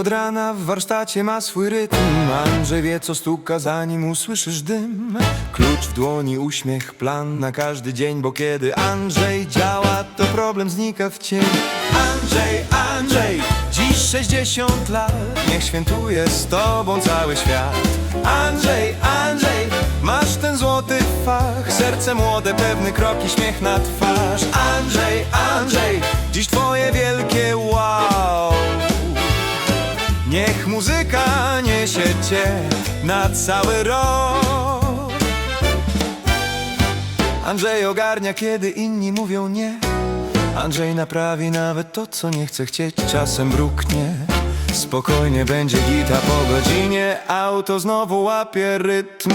od rana w warsztacie ma swój rytm. Andrzej wie co stuka zanim usłyszysz dym. Klucz w dłoni, uśmiech, plan na każdy dzień Bo kiedy Andrzej działa to problem znika w cień. Andrzej, Andrzej, dziś 60 lat. Niech świętuje z tobą cały świat. Andrzej, Andrzej, masz ten złoty fach. Serce młode, pewny krok i śmiech na twarz. Andrzej, Andrzej, muzyka niesie cię na cały rok. Andrzej ogarnia, kiedy inni mówią nie. Andrzej naprawi nawet to, co nie chce chcieć. Czasem bruknie Spokojnie będzie gita po godzinie. Auto znowu łapie rytm.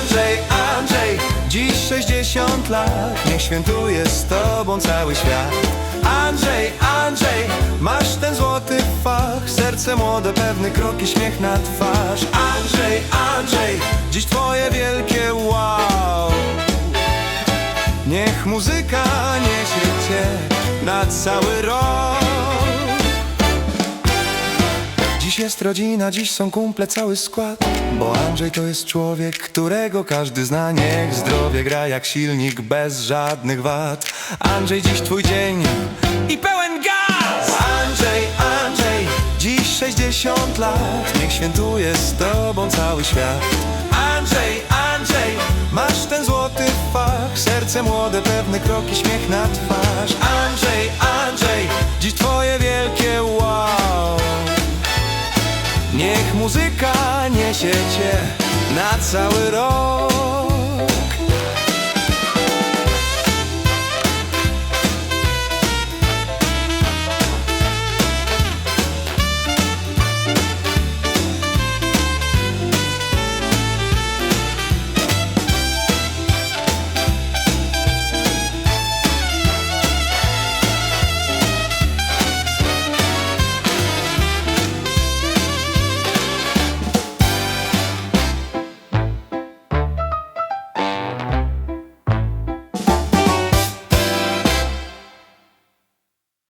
Andrzej, Andrzej Dziś 60 lat. Niech świętuje z tobą cały świat. Andrzej, młode, pewny krok i śmiech na twarz. Andrzej, Andrzej Dziś twoje wielkie wow. Niech muzyka niesie cię na cały rok. Dziś jest rodzina, dziś są kumple, cały skład. Bo Andrzej to jest człowiek, którego każdy zna. Niech zdrowie gra jak silnik bez żadnych wad. Andrzej, dziś twój dzień 60 lat. Niech świętuje z tobą cały świat. Andrzej, Andrzej, masz ten złoty fach. Serce młode, pewny krok i śmiech na twarz. Andrzej, Andrzej, dziś twoje wielkie wow. Niech muzyka niesie cię na cały rok